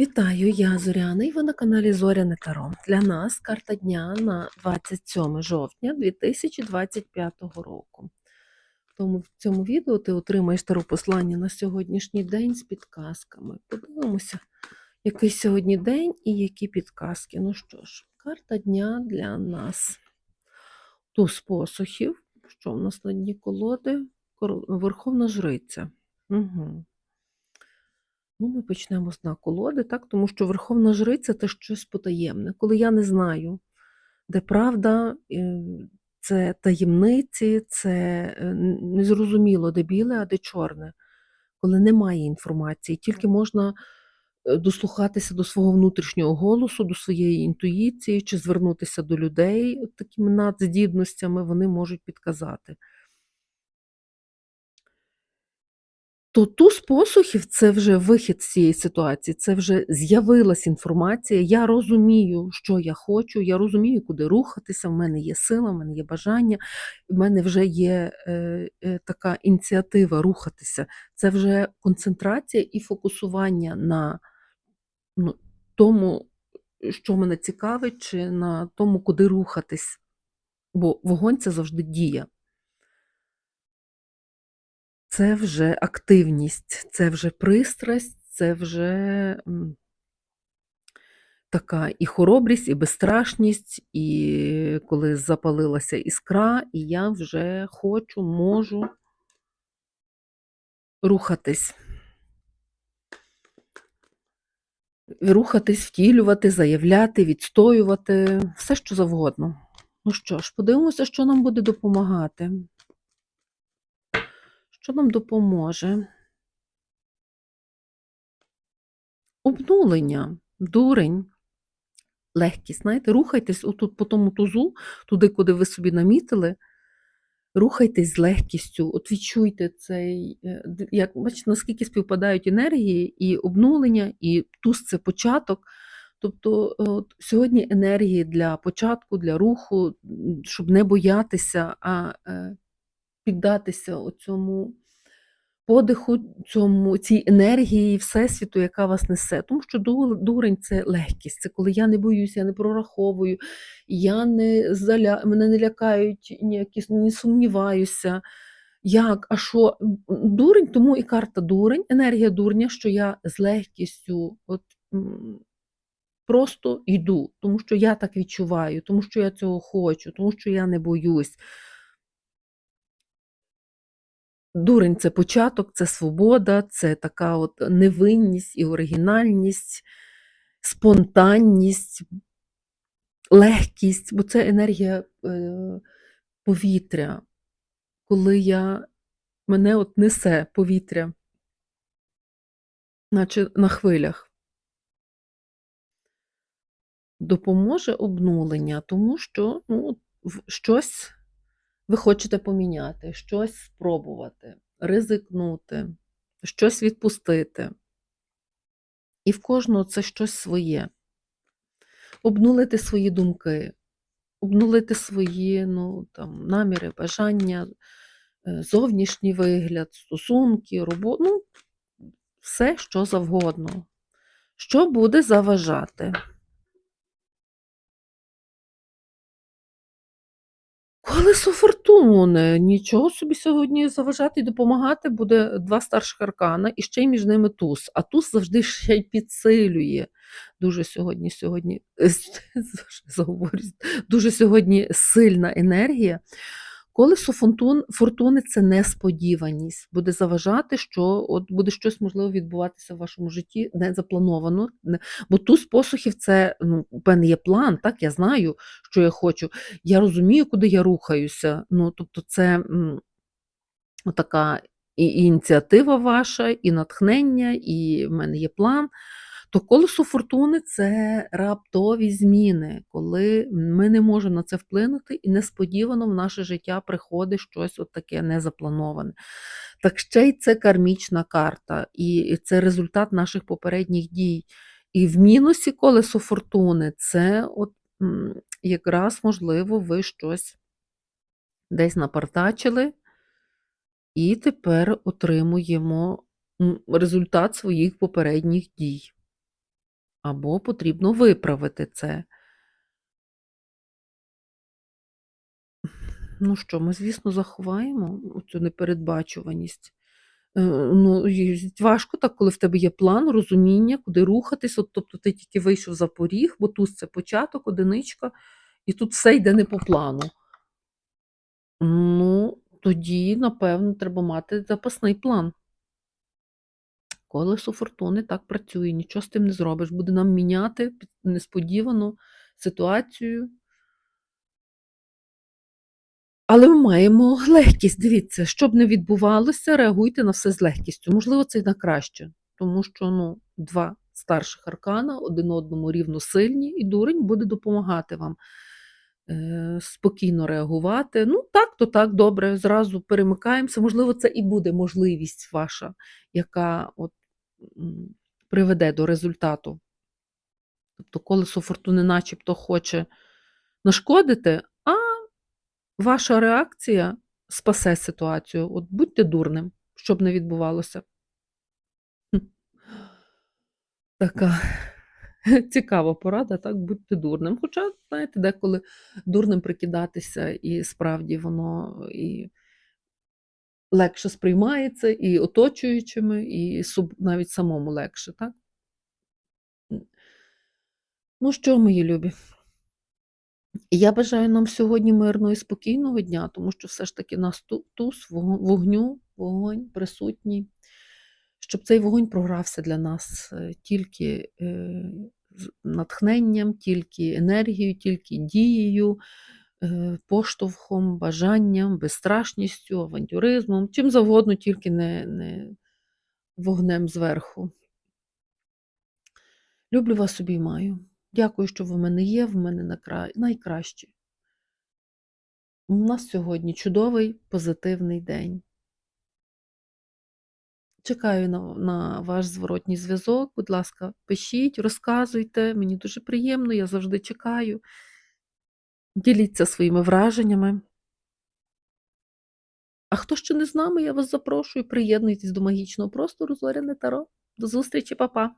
Вітаю, я Зоряна, і ви на каналі Зоряне Таро. Для нас карта дня на 27 жовтня 2025 року. Тому в цьому відео ти отримаєш таро послання на сьогоднішній день з підказками. Подивимося, який сьогодні день і які підказки. Ну що ж, карта дня для нас. Туз посухів. Що в нас на дні колоди? Верховна жриця. Угу. Ну, ми почнемо з дна колоди, так? тому що Верховна Жриця це щось потаємне. Коли я не знаю, де правда, це таємниці, це е, незрозуміло, де біле, а де чорне. Коли немає інформації, тільки можна е, дослухатися до свого внутрішнього голосу, до своєї інтуїції, чи звернутися до людей такими надздібностями, вони можуть підказати. То туз посухів це вже вихід з цієї ситуації, це вже з'явилась інформація. Я розумію, що я хочу, я розумію, куди рухатися. В мене є сила, в мене є бажання, в мене вже є е, е, така ініціатива рухатися. Це вже концентрація і фокусування на ну, тому, що мене цікавить, чи на тому, куди рухатись. Бо вогонь це завжди дія. Це вже активність, це вже пристрасть, це вже така і хоробрість, і безстрашність, і коли запалилася іскра, і я вже хочу, можу рухатись. Рухатись, втілювати, заявляти, відстоювати, все що завгодно. Ну що ж, подивимося, що нам буде допомагати. Що нам допоможе? Обнулення, дурень, легкість. Знаєте, рухайтесь отут по тому тузу, туди, куди ви собі намітили. Рухайтесь з легкістю, от відчуйте цей, е, як бачите, наскільки співпадають енергії, і обнулення, і туз це початок. Тобто е, от, сьогодні енергії для початку, для руху, щоб не боятися, а е, піддатися оцьому подиху, цьому, цій енергії Всесвіту, яка вас несе. Тому що дурень це легкість, це коли я не боюся, я не прораховую, я не заля... мене не лякають ніякі, не сумніваюся. Як, а що? Дурень, тому і карта дурень, енергія дурня, що я з легкістю от, просто йду, тому що я так відчуваю, тому що я цього хочу, тому що я не боюсь. Дурень це початок, це свобода, це така от невинність і оригінальність, спонтанність, легкість, бо це енергія е, повітря, коли я, мене от несе повітря, наче на хвилях. Допоможе обнулення, тому що ну, щось ви хочете поміняти, щось спробувати, ризикнути, щось відпустити. І в кожного це щось своє. Обнулити свої думки, обнулити свої ну, там, наміри, бажання, е, зовнішній вигляд, стосунки, роботу, ну, все, що завгодно. Що буде заважати? Колесо фортуни. Нічого собі сьогодні заважати і допомагати буде два старших аркана, і ще й між ними туз. А туз завжди ще й підсилює. Дуже сьогодні, сьогодні, дуже сьогодні сильна енергія. Колесо фортун, фортуни це несподіваність. Буде заважати, що от буде щось можливо відбуватися в вашому житті не заплановано. Не- Бо туз посухів це ну, у мене є план, так я знаю, що я хочу я розумію, куди я рухаюся. Ну, тобто, це м, така і ініціатива ваша, і натхнення, і в мене є план. То колесо фортуни це раптові зміни, коли ми не можемо на це вплинути, і несподівано в наше життя приходить щось от таке незаплановане. Так ще й це кармічна карта, і це результат наших попередніх дій. І в мінусі колесо фортуни це от якраз, можливо, ви щось десь напартачили, і тепер отримуємо результат своїх попередніх дій. Або потрібно виправити це. Ну що, ми, звісно, заховаємо цю непередбачуваність. Е, ну, важко так, коли в тебе є план, розуміння, куди рухатись. От, тобто ти тільки вийшов за поріг, бо туз це початок, одиничка, і тут все йде не по плану. Ну, тоді, напевно, треба мати запасний план. Колесо фортуни так працює, нічого з тим не зробиш. Буде нам міняти несподівано ситуацію. Але ми маємо легкість. Дивіться, що б не відбувалося, реагуйте на все з легкістю. Можливо, це й на краще, тому що ну, два старших аркана один одному рівно сильні, і дурень буде допомагати вам е, спокійно реагувати. Ну, так, то так, добре, зразу перемикаємося. Можливо, це і буде можливість ваша, яка от, приведе до результату. Тобто, колесо фортуни начебто хоче нашкодити, а ваша реакція спасе ситуацію. От будьте дурним, щоб не відбувалося. Така цікава порада, так, будьте дурним. Хоча, знаєте, деколи дурним прикидатися, і справді воно і легше сприймається, і оточуючими, і навіть самому легше, так? Ну що, мої любі? Я бажаю нам сьогодні мирного і спокійного дня, тому що все ж таки нас туз, вогню, вогонь присутній, щоб цей вогонь програвся для нас е, тільки е, натхненням, тільки енергією, тільки дією, поштовхом, бажанням, безстрашністю, авантюризмом, чим завгодно, тільки не, не вогнем зверху. Люблю вас обіймаю. Дякую, що ви в мене є, в мене найкращі. У нас сьогодні чудовий позитивний день. Чекаю на, на ваш зворотній зв'язок. Будь ласка, пишіть, розказуйте. Мені дуже приємно, я завжди чекаю. Діліться своїми враженнями. А хто ще не з нами, я вас запрошую. Приєднуйтесь до магічного простору Зоряне Таро. До зустрічі, па-па!